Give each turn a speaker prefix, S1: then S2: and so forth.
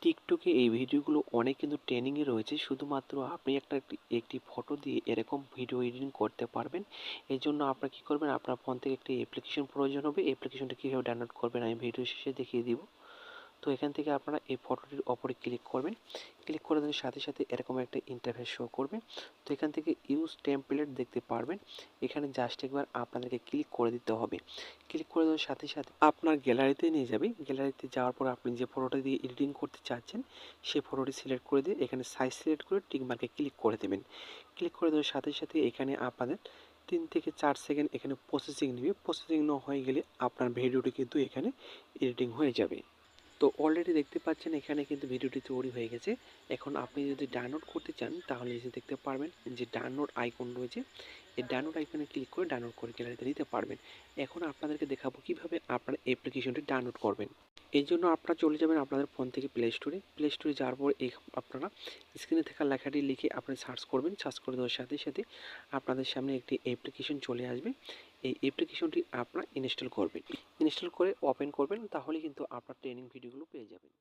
S1: টিকটকে এই ভিডিওগুলো অনেক কিন্তু ট্রেনিংয়ে রয়েছে। শুধুমাত্র আপনি একটা একটি- ফটো দিয়ে এরকম ভিডিও এডিটিং করতে পারবেন। এই জন্য আপনার কী করবেন? আপনার ফোন থেকে একটি অ্যাপ্লিকেশন প্রয়োজন হবে। অ্যাপ্লিকেশনটা কীভাবে ডাউনলোড করবেন? আমি ভিডিও শেষে দেখিয়ে দিব। তো এখান থেকে আপনারা এই ফটোটির ওপরে ক্লিক করবেন। ক্লিক করে দেওয়ার সাথে সাথে এরকম একটা ইন্টারফেস শো করবে। তো এখান থেকে ইউজ টেমপ্লেট দেখতে পারবেন। এখানে জাস্ট একবার আপনাদেরকে ক্লিক করে দিতে হবে। ক্লিক করে দেওয়ার সাথে সাথে আপনার গ্যালারিতে নিয়ে যাবে। গ্যালারিতে যাওয়ার পর আপনি যে ফটোটা দিয়ে এডিটিং করতে চাচ্ছেন, সেই ফটোটি সিলেক্ট করে দিয়ে এখানে সাইজ সিলেক্ট করে টিক মার্কে ক্লিক করে দেবেন। ক্লিক করে দেওয়ার সাথে সাথে এখানে আপনাদের তিন থেকে চার সেকেন্ড এখানে প্রসেসিং নেবে। প্রসেসিং না হয়ে গেলে আপনার ভিডিওটি কিন্তু এখানে এডিটিং হয়ে যাবে। তো অলরেডি দেখতে পাচ্ছেন এখানে কিন্তু ভিডিওটি তৈরি হয়ে গেছে। এখন আপনি যদি ডাউনলোড করতে চান, তাহলে এসে দেখতে পারবেন যে ডাউনলোড আইকন রয়েছে। এই ডাউনলোড আইকনে ক্লিক করে ডাউনলোড করে গ্যালারিতে নিতে পারবেন। এখন আপনাদেরকে দেখাবো কীভাবে আপনার অ্যাপ্লিকেশনটি ডাউনলোড করবেন। এই জন্য আপনারা চলে যাবেন আপনাদের ফোন থেকে প্লে স্টোরে প্লে স্টোরে যাওয়ার পর এই আপনারা স্ক্রিনে থাকা লেখাটি লিখে আপনি সার্চ করবেন। সার্চ করে দেওয়ার সাথে সাথে আপনাদের সামনে একটি অ্যাপ্লিকেশন চলে আসবে। এই অ্যাপ্লিকেশনটি আপনারা ইনস্টল করবেন। ইনস্টল করে ওপেন করবেন, তাহলে কিন্তু আপনার ট্রেনিং ভিডিওগুলো পেয়ে যাবেন।